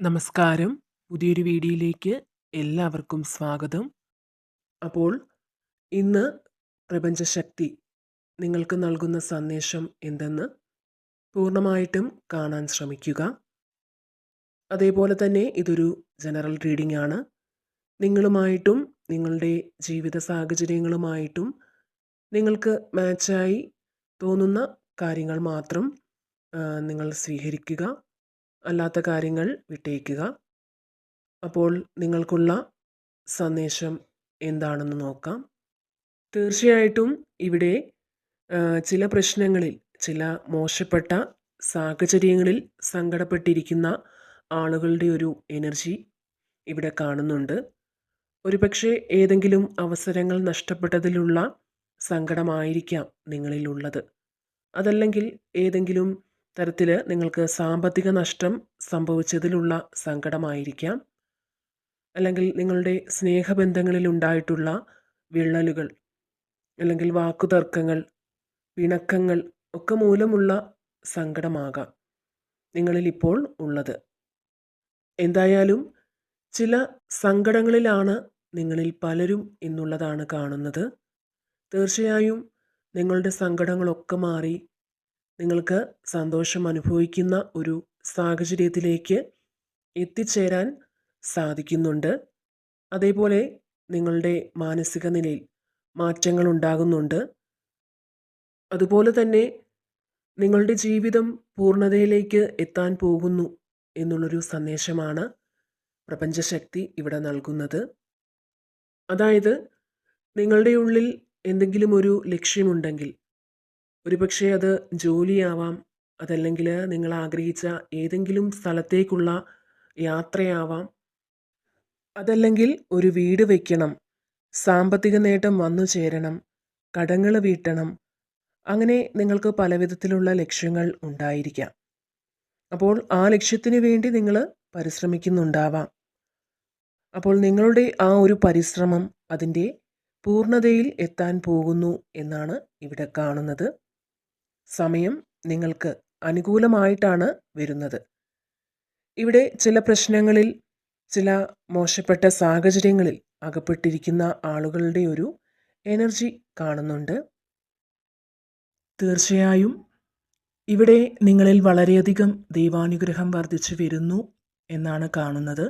നമസ്കാരം. പുതിയൊരു വീഡിയോയിലേക്ക് എല്ലാവർക്കും സ്വാഗതം. അപ്പോൾ ഇന്ന് പ്രപഞ്ചശക്തി നിങ്ങൾക്ക് നൽകുന്ന സന്ദേശം എന്തെന്ന് പൂർണമായിട്ടും കാണാൻ ശ്രമിക്കുക. അതേപോലെ തന്നെ ഇതൊരു ജനറൽ റീഡിംഗ് ആണ്. നിങ്ങളുമായിട്ടും നിങ്ങളുടെ ജീവിത സാഹചര്യങ്ങളുമായിട്ടും നിങ്ങൾക്ക് മാച്ചായി തോന്നുന്ന കാര്യങ്ങൾ മാത്രം നിങ്ങൾ സ്വീകരിക്കുക. അല്ലാത്ത കാര്യങ്ങൾ വിട്ടേക്കുക. അപ്പോൾ നിങ്ങൾക്കുള്ള സന്ദേശം എന്താണെന്ന് നോക്കാം. തീർച്ചയായിട്ടും ഇവിടെ ചില പ്രശ്നങ്ങളിൽ ചില മോശപ്പെട്ട സാഹചര്യങ്ങളിൽ സങ്കടപ്പെട്ടിരിക്കുന്ന ആളുകളുടെ ഒരു എനർജി ഇവിടെ കാണുന്നുണ്ട്. ഒരുപക്ഷെ ഏതെങ്കിലും അവസരങ്ങൾ നഷ്ടപ്പെട്ടതിലുള്ള സങ്കടമായിരിക്കാം നിങ്ങളിലുള്ളത്. അതല്ലെങ്കിൽ ഏതെങ്കിലും തരത്തിൽ നിങ്ങൾക്ക് സാമ്പത്തിക നഷ്ടം സംഭവിച്ചതിലുള്ള സങ്കടമായിരിക്കാം. അല്ലെങ്കിൽ നിങ്ങളുടെ സ്നേഹബന്ധങ്ങളിൽ ഉണ്ടായിട്ടുള്ള വിള്ളലുകൾ അല്ലെങ്കിൽ വാക്കുതർക്കങ്ങൾ പിണക്കങ്ങൾ ഒക്കെ മൂലമുള്ള സങ്കടമാകാം നിങ്ങളിൽ ഇപ്പോൾ ഉള്ളത്. എന്തായാലും ചില സങ്കടങ്ങളിലാണ് നിങ്ങളിൽ പലരും എന്നുള്ളതാണ് കാണുന്നത്. തീർച്ചയായും നിങ്ങളുടെ സങ്കടങ്ങളൊക്കെ മാറി നിങ്ങൾക്ക് സന്തോഷം അനുഭവിക്കുന്ന ഒരു സാഹചര്യത്തിലേക്ക് എത്തിച്ചേരാൻ സാധിക്കുന്നുണ്ട്. അതേപോലെ നിങ്ങളുടെ മാനസിക നിലയിൽ മാറ്റങ്ങൾ ഉണ്ടാകുന്നുണ്ട്. അതുപോലെ തന്നെ നിങ്ങളുടെ ജീവിതം പൂർണതയിലേക്ക് എത്താൻ പോകുന്നു എന്നുള്ളൊരു സന്ദേശമാണ് പ്രപഞ്ചശക്തി ഇവിടെ നൽകുന്നത്. അതായത് നിങ്ങളുടെ ഉള്ളിൽ എന്തെങ്കിലും ഒരു ലക്ഷ്യമുണ്ടെങ്കിൽ ഒരുപക്ഷെ അത് ജോലിയാവാം അതല്ലെങ്കിൽ നിങ്ങൾ ആഗ്രഹിച്ച ഏതെങ്കിലും സ്ഥലത്തേക്കുള്ള യാത്രയാവാം. അതല്ലെങ്കിൽ ഒരു വീട് വയ്ക്കണം സാമ്പത്തിക നേട്ടം വന്നു ചേരണം കടങ്ങൾ വീട്ടണം അങ്ങനെ നിങ്ങൾക്ക് പലവിധത്തിലുള്ള ലക്ഷ്യങ്ങൾ ഉണ്ടായിരിക്കാം. അപ്പോൾ ആ ലക്ഷ്യത്തിന് വേണ്ടി നിങ്ങൾ പരിശ്രമിക്കുന്നുണ്ടാവാം. അപ്പോൾ നിങ്ങളുടെ ആ ഒരു പരിശ്രമം അതിന്റെ പൂർണതയിൽ എത്താൻ പോകുന്നു എന്നാണ് ഇവിടെ കാണുന്നത്. സമയം നിങ്ങൾക്ക് അനുകൂലമായിട്ടാണ് വരുന്നത്. ഇവിടെ ചില പ്രശ്നങ്ങളിൽ ചില മോശപ്പെട്ട സാഹചര്യങ്ങളിൽ അകപ്പെട്ടിരിക്കുന്ന ആളുകളുടെ ഒരു എനർജി കാണുന്നുണ്ട്. തീർച്ചയായും ഇവിടെ നിങ്ങളിൽ വളരെയധികം ദൈവാനുഗ്രഹം വർദ്ധിച്ചു വരുന്നു എന്നാണ് കാണുന്നത്.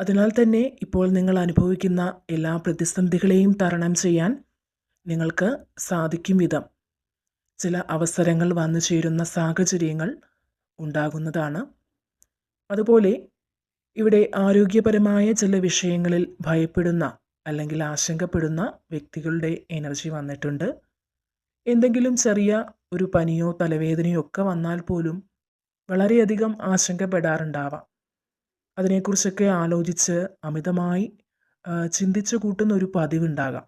അതിനാൽ തന്നെ ഇപ്പോൾ നിങ്ങൾ അനുഭവിക്കുന്ന എല്ലാ പ്രതിസന്ധികളെയും തരണം ചെയ്യാൻ നിങ്ങൾക്ക് സാധിക്കും വിധം. ചില അവസരങ്ങൾ വന്നു ചേരുന്ന സാഹചര്യങ്ങൾ ഉണ്ടാകുന്നതാണ്. അതുപോലെ ഇവിടെ ആരോഗ്യപരമായ ചില വിഷയങ്ങളിൽ ഭയപ്പെടുന്ന അല്ലെങ്കിൽ ആശങ്കപ്പെടുന്ന വ്യക്തികളുടെ എനർജി വന്നിട്ടുണ്ട്. എന്തെങ്കിലും ചെറിയ ഒരു പനിയോ തലവേദനയോ ഒക്കെ വന്നാൽ പോലും വളരെയധികം ആശങ്കപ്പെടാറുണ്ടാവാം. അതിനെക്കുറിച്ചൊക്കെ ആലോചിച്ച് അമിതമായി ചിന്തിച്ചു കൂട്ടുന്ന ഒരു പതിവുണ്ടാകാം.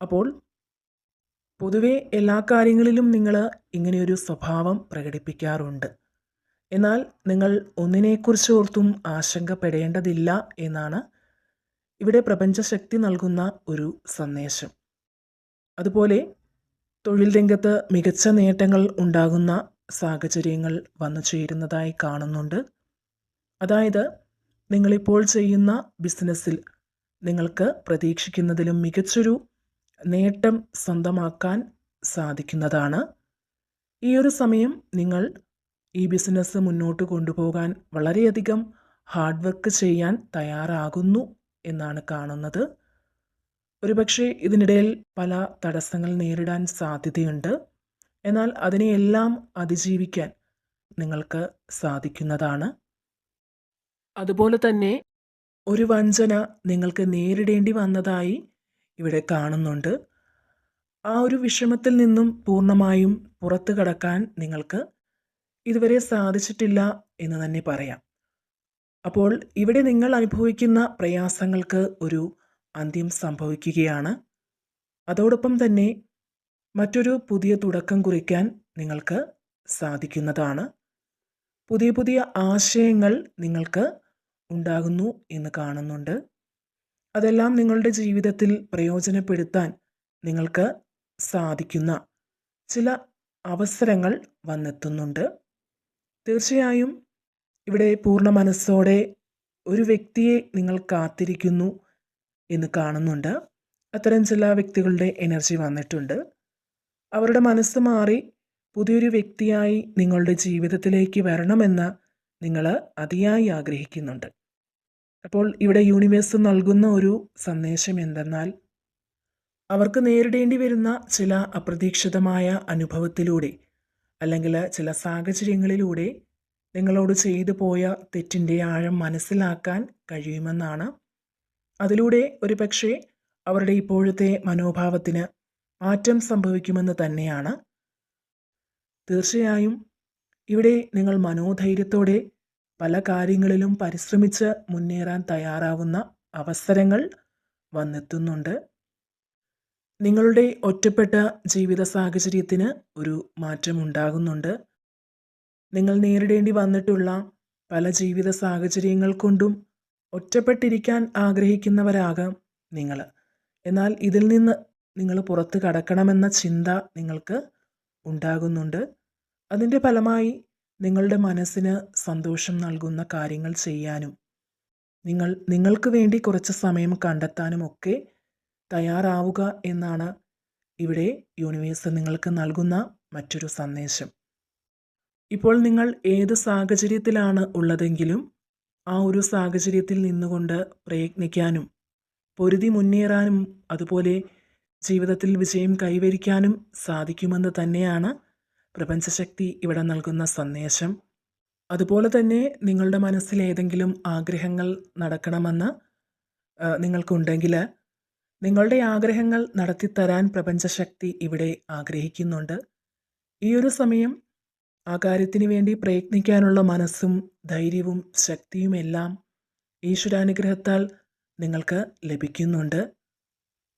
അപ്പോൾ പൊതുവെ എല്ലാ കാര്യങ്ങളിലും നിങ്ങൾ ഇങ്ങനെയൊരു സ്വഭാവം പ്രകടിപ്പിക്കാറുണ്ട്. എന്നാൽ നിങ്ങൾ ഒന്നിനെക്കുറിച്ച് ഓർത്തും ആശങ്കപ്പെടേണ്ടതില്ല എന്നാണ് ഇവിടെ പ്രപഞ്ചശക്തി നൽകുന്ന ഒരു സന്ദേശം. അതുപോലെ തൊഴിൽ രംഗത്ത് മികച്ച നേട്ടങ്ങൾ ഉണ്ടാകുന്ന സാഹചര്യങ്ങൾ വന്നു ചേരുന്നതായി കാണുന്നുണ്ട്. അതായത് നിങ്ങളിപ്പോൾ ചെയ്യുന്ന ബിസിനസ്സിൽ നിങ്ങൾക്ക് പ്രതീക്ഷിക്കുന്നതിലും മികച്ചൊരു നേട്ടം സ്വന്തമാക്കാൻ സാധിക്കുന്നതാണ്. ഈ ഒരു സമയം നിങ്ങൾ ഈ ബിസിനസ് മുന്നോട്ട് കൊണ്ടുപോകാൻ വളരെയധികം ഹാർഡ് വർക്ക് ചെയ്യാൻ തയ്യാറാകുന്നു എന്നാണ് കാണുന്നത്. ഒരുപക്ഷെ ഇതിനിടയിൽ പല തടസ്സങ്ങൾ നേരിടാൻ സാധ്യതയുണ്ട്. എന്നാൽ അതിനെയെല്ലാം അതിജീവിക്കാൻ നിങ്ങൾക്ക് സാധിക്കുന്നതാണ്. അതുപോലെ തന്നെ ഒരു വഞ്ചന നിങ്ങൾക്ക് നേരിടേണ്ടി വന്നതായി ഇവിടെ കാണുന്നുണ്ട്. ആ ഒരു വിഷമത്തിൽ നിന്നും പൂർണമായും പുറത്തു കടക്കാൻ നിങ്ങൾക്ക് ഇതുവരെ സാധിച്ചിട്ടില്ല എന്ന് തന്നെ പറയാം. അപ്പോൾ ഇവിടെ നിങ്ങൾ അനുഭവിക്കുന്ന പ്രയാസങ്ങൾക്ക് ഒരു അന്ത്യം സംഭവിക്കുകയാണ്. അതോടൊപ്പം തന്നെ മറ്റൊരു പുതിയ തുടക്കം കുറിക്കാൻ നിങ്ങൾക്ക് സാധിക്കുന്നതാണ്. പുതിയ പുതിയ ആശയങ്ങൾ നിങ്ങൾക്ക് ഉണ്ടാകുന്നു എന്ന് കാണുന്നുണ്ട്. അതെല്ലാം നിങ്ങളുടെ ജീവിതത്തിൽ പ്രയോജനപ്പെടുത്താൻ നിങ്ങൾക്ക് സാധിക്കുന്ന ചില അവസരങ്ങൾ വന്നെത്തുന്നുണ്ട്. തീർച്ചയായും ഇവിടെ പൂർണ മനസ്സോടെ ഒരു വ്യക്തിയെ നിങ്ങൾ കാത്തിരിക്കുന്നു എന്ന് കാണുന്നുണ്ട്. അത്തരം ചില വ്യക്തികളുടെ എനർജി വന്നിട്ടുണ്ട്. അവരുടെ മനസ്സ് മാറി പുതിയൊരു വ്യക്തിയായി നിങ്ങളുടെ ജീവിതത്തിലേക്ക് വരണമെന്ന് നിങ്ങൾ അതിയായി ആഗ്രഹിക്കുന്നുണ്ട്. അപ്പോൾ ഇവിടെ യൂണിവേഴ്സ് നൽകുന്ന ഒരു സന്ദേശം എന്തെന്നാൽ അവർക്ക് നേരിടേണ്ടി വരുന്ന ചില അപ്രതീക്ഷിതമായ അനുഭവത്തിലൂടെ അല്ലെങ്കിൽ ചില സാഹചര്യങ്ങളിലൂടെ നിങ്ങളോട് ചെയ്തു പോയ തെറ്റിന്റെ ആഴം മനസ്സിലാക്കാൻ കഴിയുമെന്നാണ്. അതിലൂടെ ഒരു പക്ഷേ അവരുടെ ഇപ്പോഴത്തെ മനോഭാവത്തിന് മാറ്റം സംഭവിക്കുമെന്ന് തന്നെയാണ്. തീർച്ചയായും ഇവിടെ നിങ്ങൾ മനോധൈര്യത്തോടെ പല കാര്യങ്ങളിലും പരിശ്രമിച്ച് മുന്നേറാൻ തയ്യാറാവുന്ന അവസരങ്ങൾ വന്നെത്തുന്നുണ്ട്. നിങ്ങളുടെ ഒറ്റപ്പെട്ട ജീവിത സാഹചര്യത്തിന് ഒരു മാറ്റമുണ്ടാകുന്നുണ്ട്. നിങ്ങൾ നേരിടേണ്ടി വന്നിട്ടുള്ള പല ജീവിത സാഹചര്യങ്ങൾ കൊണ്ടും ഒറ്റപ്പെട്ടിരിക്കാൻ ആഗ്രഹിക്കുന്നവരാകാം നിങ്ങൾ. എന്നാൽ ഇതിൽ നിന്ന് നിങ്ങൾ പുറത്ത് കടക്കണമെന്ന ചിന്ത നിങ്ങൾക്ക് ഉണ്ടാകുന്നുണ്ട്. അതിന്റെ ഫലമായി നിങ്ങളുടെ മനസ്സിന് സന്തോഷം നൽകുന്ന കാര്യങ്ങൾ ചെയ്യാനും നിങ്ങൾ നിങ്ങൾക്ക് വേണ്ടി കുറച്ച് സമയം കണ്ടെത്താനും ഒക്കെ തയ്യാറാവുക എന്നാണ് ഇവിടെ യൂണിവേഴ്സ് നിങ്ങൾക്ക് നൽകുന്ന മറ്റൊരു സന്ദേശം. ഇപ്പോൾ നിങ്ങൾ ഏത് സാഹചര്യത്തിലാണ് ഉള്ളതെങ്കിലും ആ ഒരു സാഹചര്യത്തിൽ നിന്നുകൊണ്ട് പ്രയത്നിക്കാനും പൊരുതി മുന്നേറാനും അതുപോലെ ജീവിതത്തിൽ വിജയം കൈവരിക്കാനും സാധിക്കുമെന്ന് തന്നെയാണ് പ്രപഞ്ചശക്തി ഇവിടെ നൽകുന്ന സന്ദേശം. അതുപോലെ തന്നെ നിങ്ങളുടെ മനസ്സിൽ ഏതെങ്കിലും ആഗ്രഹങ്ങൾ നടക്കണമെന്ന് നിങ്ങൾക്കുണ്ടെങ്കിൽ നിങ്ങളുടെ ആഗ്രഹങ്ങൾ നടത്തിത്തരാൻ പ്രപഞ്ചശക്തി ഇവിടെ ആഗ്രഹിക്കുന്നുണ്ട്. ഈ ഒരു സമയം ആ കാര്യത്തിന് വേണ്ടി പ്രയത്നിക്കാനുള്ള മനസ്സും ധൈര്യവും ശക്തിയുമെല്ലാം ഈശ്വരാനുഗ്രഹത്താൽ നിങ്ങൾക്ക് ലഭിക്കുന്നുണ്ട്.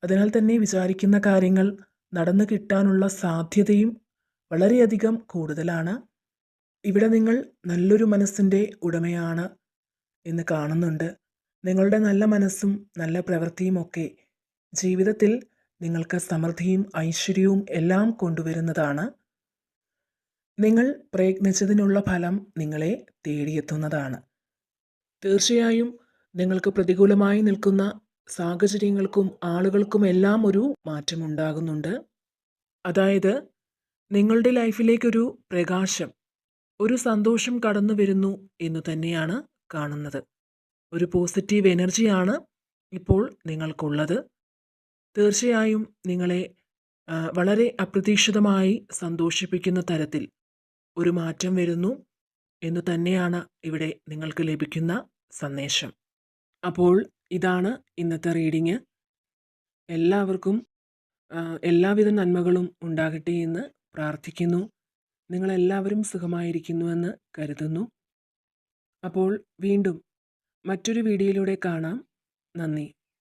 അതിനാൽ തന്നെ വിചാരിക്കുന്ന കാര്യങ്ങൾ നടന്നു കിട്ടാനുള്ള സാധ്യതയും വളരെയധികം കൂടുതലാണ്. ഇവിടെ നിങ്ങൾ നല്ലൊരു മനസ്സിന്റെ ഉടമയാണ് എന്ന് കാണുന്നുണ്ട്. നിങ്ങളുടെ നല്ല മനസ്സും നല്ല പ്രവൃത്തിയും ഒക്കെ ജീവിതത്തിൽ നിങ്ങൾക്ക് സമൃദ്ധിയും ഐശ്വര്യവും എല്ലാം കൊണ്ടുവരുന്നതാണ്. നിങ്ങൾ പ്രയത്നിച്ചതിനുള്ള ഫലം നിങ്ങളെ തേടിയെത്തുന്നതാണ്. തീർച്ചയായും നിങ്ങൾക്ക് പ്രതികൂലമായി നിൽക്കുന്ന സാഹചര്യങ്ങൾക്കും ആളുകൾക്കും എല്ലാം ഒരു മാറ്റമുണ്ടാകുന്നുണ്ട്. അതായത് നിങ്ങളുടെ ലൈഫിലേക്കൊരു പ്രകാശം ഒരു സന്തോഷം കടന്നു വരുന്നു എന്ന് തന്നെയാണ് കാണുന്നത്. ഒരു പോസിറ്റീവ് എനർജിയാണ് ഇപ്പോൾ നിങ്ങൾക്കുള്ളത്. തീർച്ചയായും നിങ്ങളെ വളരെ അപ്രതീക്ഷിതമായി സന്തോഷിപ്പിക്കുന്ന തരത്തിൽ ഒരു മാറ്റം വരുന്നു എന്ന് തന്നെയാണ് ഇവിടെ നിങ്ങൾക്ക് ലഭിക്കുന്ന സന്ദേശം. അപ്പോൾ ഇതാണ് ഇന്നത്തെ റീഡിങ്. എല്ലാവർക്കും എല്ലാവിധ നന്മകളും ഉണ്ടാകട്ടെ എന്ന് പ്രാർത്ഥിക്കുന്നു. നിങ്ങളെല്ലാവരും സുഖമായിരിക്കുന്നുവെന്ന് കരുതുന്നു. അപ്പോൾ വീണ്ടും മറ്റൊരു വീഡിയോയിലൂടെ കാണാം. നന്ദി.